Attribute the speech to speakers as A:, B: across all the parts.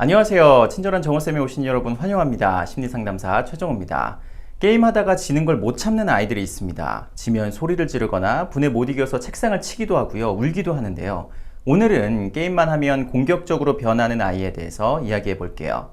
A: 안녕하세요. 친절한 정호쌤에 오신 여러분 환영합니다. 심리상담사 최정호입니다. 게임하다가 지는 걸 못 참는 아이들이 있습니다. 지면 소리를 지르거나 분에 못 이겨서 책상을 치기도 하고요. 울기도 하는데요. 오늘은 게임만 하면 공격적으로 변하는 아이에 대해서 이야기해 볼게요.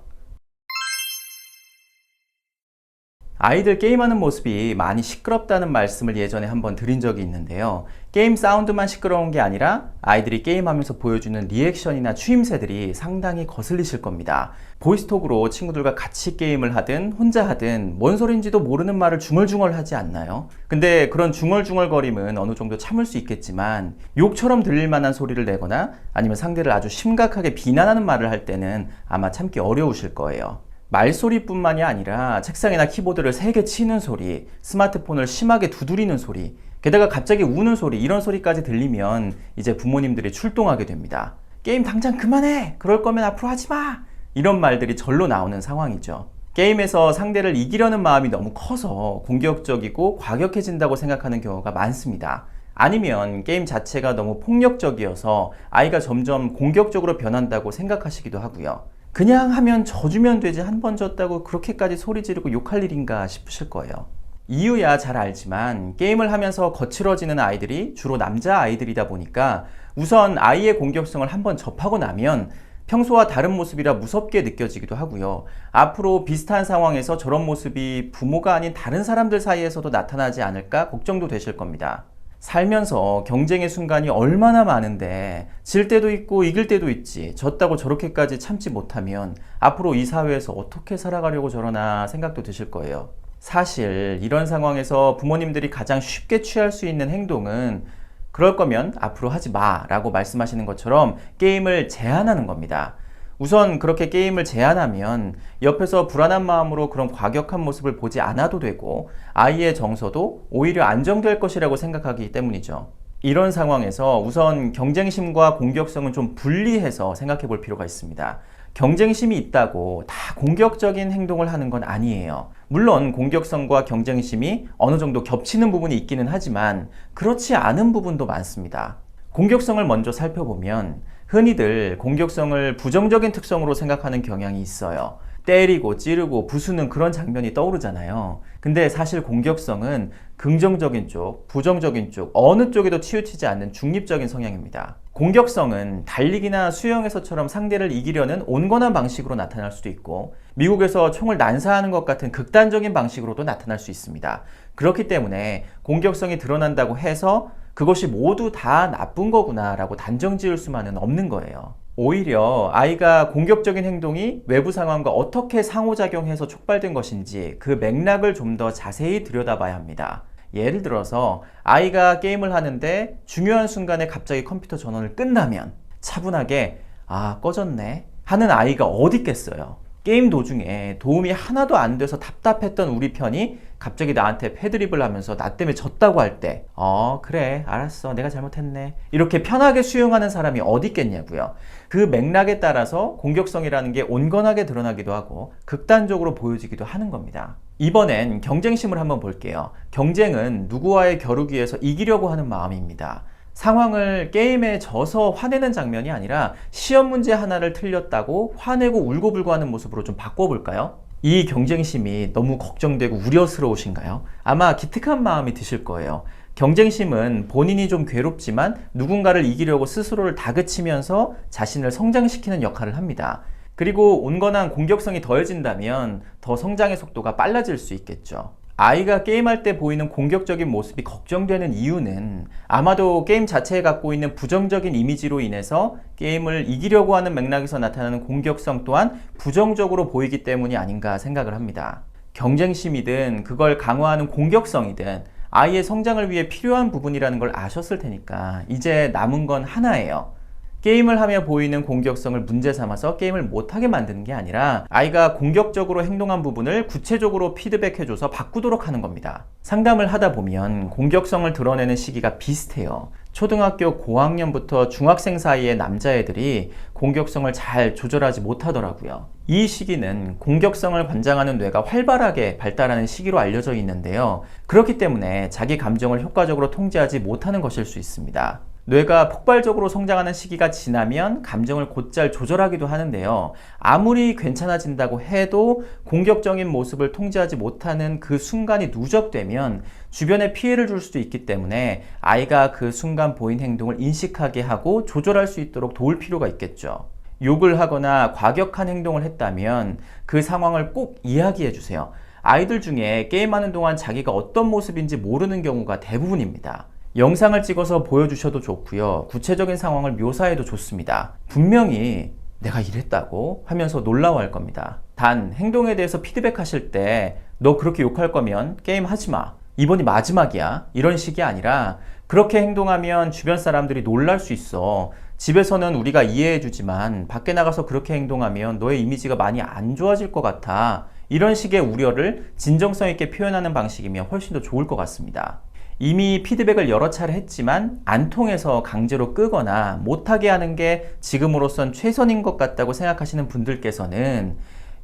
A: 아이들 게임하는 모습이 많이 시끄럽다는 말씀을 예전에 한번 드린 적이 있는데요. 게임 사운드만 시끄러운 게 아니라 아이들이 게임하면서 보여주는 리액션이나 추임새들이 상당히 거슬리실 겁니다. 보이스톡으로 친구들과 같이 게임을 하든 혼자 하든 뭔 소린지도 모르는 말을 중얼중얼 하지 않나요? 근데 그런 중얼중얼거림은 어느 정도 참을 수 있겠지만 욕처럼 들릴 만한 소리를 내거나 아니면 상대를 아주 심각하게 비난하는 말을 할 때는 아마 참기 어려우실 거예요. 말소리뿐만이 아니라 책상이나 키보드를 세게 치는 소리, 스마트폰을 심하게 두드리는 소리, 게다가 갑자기 우는 소리, 이런 소리까지 들리면 이제 부모님들이 출동하게 됩니다. 게임 당장 그만해! 그럴 거면 앞으로 하지 마! 이런 말들이 절로 나오는 상황이죠. 게임에서 상대를 이기려는 마음이 너무 커서 공격적이고 과격해진다고 생각하는 경우가 많습니다. 아니면 게임 자체가 너무 폭력적이어서 아이가 점점 공격적으로 변한다고 생각하시기도 하고요. 그냥 하면 져주면 되지 한 번 졌다고 그렇게까지 소리 지르고 욕할 일인가 싶으실 거예요. 이유야 잘 알지만 게임을 하면서 거칠어지는 아이들이 주로 남자 아이들이다 보니까 우선 아이의 공격성을 한번 접하고 나면 평소와 다른 모습이라 무섭게 느껴지기도 하고요. 앞으로 비슷한 상황에서 저런 모습이 부모가 아닌 다른 사람들 사이에서도 나타나지 않을까 걱정도 되실 겁니다. 살면서 경쟁의 순간이 얼마나 많은데 질 때도 있고 이길 때도 있지 졌다고 저렇게까지 참지 못하면 앞으로 이 사회에서 어떻게 살아가려고 저러나 생각도 드실 거예요. 사실 이런 상황에서 부모님들이 가장 쉽게 취할 수 있는 행동은 그럴 거면 앞으로 하지 마 라고 말씀하시는 것처럼 게임을 제한하는 겁니다. 우선 그렇게 게임을 제한하면 옆에서 불안한 마음으로 그런 과격한 모습을 보지 않아도 되고 아이의 정서도 오히려 안정될 것이라고 생각하기 때문이죠. 이런 상황에서 우선 경쟁심과 공격성은 좀 분리해서 생각해 볼 필요가 있습니다. 경쟁심이 있다고 다 공격적인 행동을 하는 건 아니에요. 물론 공격성과 경쟁심이 어느 정도 겹치는 부분이 있기는 하지만 그렇지 않은 부분도 많습니다. 공격성을 먼저 살펴보면 흔히들 공격성을 부정적인 특성으로 생각하는 경향이 있어요. 때리고 찌르고 부수는 그런 장면이 떠오르잖아요. 근데 사실 공격성은 긍정적인 쪽, 부정적인 쪽, 어느 쪽에도 치우치지 않는 중립적인 성향입니다. 공격성은 달리기나 수영에서처럼 상대를 이기려는 온건한 방식으로 나타날 수도 있고, 미국에서 총을 난사하는 것 같은 극단적인 방식으로도 나타날 수 있습니다. 그렇기 때문에 공격성이 드러난다고 해서 그것이 모두 다 나쁜 거구나라고 단정 지을 수만은 없는 거예요. 오히려 아이가 공격적인 행동이 외부 상황과 어떻게 상호작용해서 촉발된 것인지 그 맥락을 좀 더 자세히 들여다봐야 합니다. 예를 들어서 아이가 게임을 하는데 중요한 순간에 갑자기 컴퓨터 전원을 끈다면 차분하게 아 꺼졌네 하는 아이가 어디 있겠어요. 게임 도중에 도움이 하나도 안 돼서 답답했던 우리 편이 갑자기 나한테 패드립을 하면서 나 때문에 졌다고 할 때, 어, 그래, 알았어, 내가 잘못했네. 이렇게 편하게 수용하는 사람이 어디 있겠냐고요. 그 맥락에 따라서 공격성이라는 게 온건하게 드러나기도 하고 극단적으로 보여지기도 하는 겁니다. 이번엔 경쟁심을 한번 볼게요. 경쟁은 누구와의 겨루기에서 이기려고 하는 마음입니다. 상황을 게임에 져서 화내는 장면이 아니라 시험 문제 하나를 틀렸다고 화내고 울고불고 하는 모습으로 좀 바꿔볼까요? 이 경쟁심이 너무 걱정되고 우려스러우신가요? 아마 기특한 마음이 드실 거예요. 경쟁심은 본인이 좀 괴롭지만 누군가를 이기려고 스스로를 다그치면서 자신을 성장시키는 역할을 합니다. 그리고 온건한 공격성이 더해진다면 더 성장의 속도가 빨라질 수 있겠죠. 아이가 게임할 때 보이는 공격적인 모습이 걱정되는 이유는 아마도 게임 자체에 갖고 있는 부정적인 이미지로 인해서 게임을 이기려고 하는 맥락에서 나타나는 공격성 또한 부정적으로 보이기 때문이 아닌가 생각을 합니다. 경쟁심이든 그걸 강화하는 공격성이든 아이의 성장을 위해 필요한 부분이라는 걸 아셨을 테니까 이제 남은 건 하나예요. 게임을 하며 보이는 공격성을 문제 삼아서 게임을 못하게 만드는 게 아니라 아이가 공격적으로 행동한 부분을 구체적으로 피드백해줘서 바꾸도록 하는 겁니다. 상담을 하다 보면 공격성을 드러내는 시기가 비슷해요. 초등학교 고학년부터 중학생 사이의 남자애들이 공격성을 잘 조절하지 못하더라고요. 이 시기는 공격성을 관장하는 뇌가 활발하게 발달하는 시기로 알려져 있는데요. 그렇기 때문에 자기 감정을 효과적으로 통제하지 못하는 것일 수 있습니다. 뇌가 폭발적으로 성장하는 시기가 지나면 감정을 곧잘 조절하기도 하는데요. 아무리 괜찮아진다고 해도 공격적인 모습을 통제하지 못하는 그 순간이 누적되면 주변에 피해를 줄 수도 있기 때문에 아이가 그 순간 보인 행동을 인식하게 하고 조절할 수 있도록 도울 필요가 있겠죠. 욕을 하거나 과격한 행동을 했다면 그 상황을 꼭 이야기해 주세요. 아이들 중에 게임하는 동안 자기가 어떤 모습인지 모르는 경우가 대부분입니다. 영상을 찍어서 보여주셔도 좋고요. 구체적인 상황을 묘사해도 좋습니다. 분명히 내가 이랬다고 하면서 놀라워할 겁니다. 단 행동에 대해서 피드백 하실 때 너 그렇게 욕할 거면 게임 하지 마. 이번이 마지막이야. 이런 식이 아니라 그렇게 행동하면 주변 사람들이 놀랄 수 있어. 집에서는 우리가 이해해 주지만 밖에 나가서 그렇게 행동하면 너의 이미지가 많이 안 좋아질 것 같아. 이런 식의 우려를 진정성 있게 표현하는 방식이면 훨씬 더 좋을 것 같습니다. 이미 피드백을 여러 차례 했지만 안 통해서 강제로 끄거나 못하게 하는 게 지금으로선 최선인 것 같다고 생각하시는 분들께서는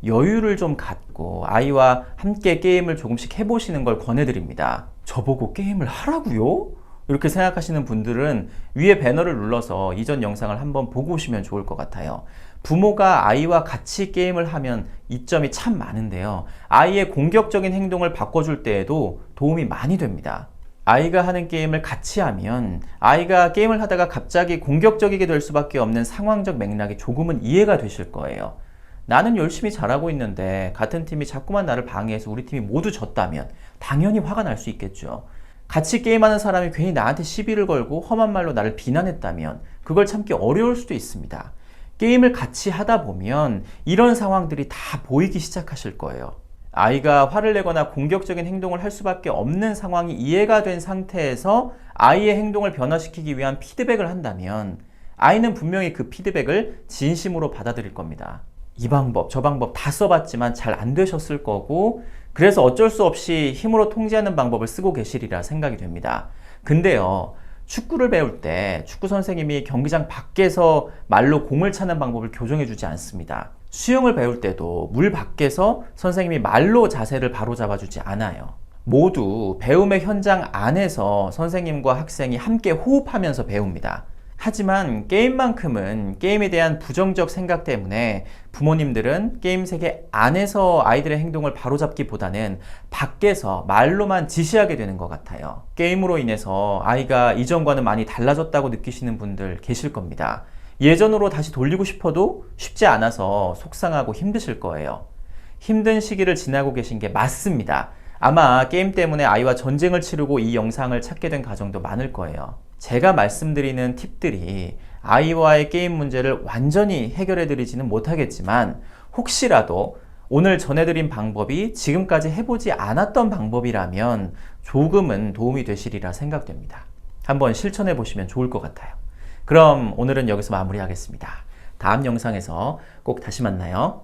A: 여유를 좀 갖고 아이와 함께 게임을 조금씩 해보시는 걸 권해드립니다. 저보고 게임을 하라고요? 이렇게 생각하시는 분들은 위에 배너를 눌러서 이전 영상을 한번 보고 오시면 좋을 것 같아요. 부모가 아이와 같이 게임을 하면 이점이 참 많은데요. 아이의 공격적인 행동을 바꿔줄 때에도 도움이 많이 됩니다. 아이가 하는 게임을 같이 하면 아이가 게임을 하다가 갑자기 공격적이게 될 수밖에 없는 상황적 맥락이 조금은 이해가 되실 거예요. 나는 열심히 잘하고 있는데 같은 팀이 자꾸만 나를 방해해서 우리 팀이 모두 졌다면 당연히 화가 날 수 있겠죠. 같이 게임하는 사람이 괜히 나한테 시비를 걸고 험한 말로 나를 비난했다면 그걸 참기 어려울 수도 있습니다. 게임을 같이 하다 보면 이런 상황들이 다 보이기 시작하실 거예요. 아이가 화를 내거나 공격적인 행동을 할 수밖에 없는 상황이 이해가 된 상태에서 아이의 행동을 변화시키기 위한 피드백을 한다면 아이는 분명히 그 피드백을 진심으로 받아들일 겁니다. 이 방법, 저 방법 다 써봤지만 잘 안 되셨을 거고, 그래서 어쩔 수 없이 힘으로 통제하는 방법을 쓰고 계시리라 생각이 됩니다. 근데요, 축구를 배울 때 축구 선생님이 경기장 밖에서 말로 공을 차는 방법을 교정해 주지 않습니다. 수영을 배울 때도 물 밖에서 선생님이 말로 자세를 바로 잡아주지 않아요. 모두 배움의 현장 안에서 선생님과 학생이 함께 호흡하면서 배웁니다. 하지만 게임만큼은 게임에 대한 부정적 생각 때문에 부모님들은 게임 세계 안에서 아이들의 행동을 바로잡기보다는 밖에서 말로만 지시하게 되는 것 같아요. 게임으로 인해서 아이가 이전과는 많이 달라졌다고 느끼시는 분들 계실 겁니다. 예전으로 다시 돌리고 싶어도 쉽지 않아서 속상하고 힘드실 거예요. 힘든 시기를 지나고 계신 게 맞습니다. 아마 게임 때문에 아이와 전쟁을 치르고 이 영상을 찾게 된 가정도 많을 거예요. 제가 말씀드리는 팁들이 아이와의 게임 문제를 완전히 해결해 드리지는 못하겠지만 혹시라도 오늘 전해드린 방법이 지금까지 해보지 않았던 방법이라면 조금은 도움이 되시리라 생각됩니다. 한번 실천해 보시면 좋을 것 같아요. 그럼 오늘은 여기서 마무리하겠습니다. 다음 영상에서 꼭 다시 만나요.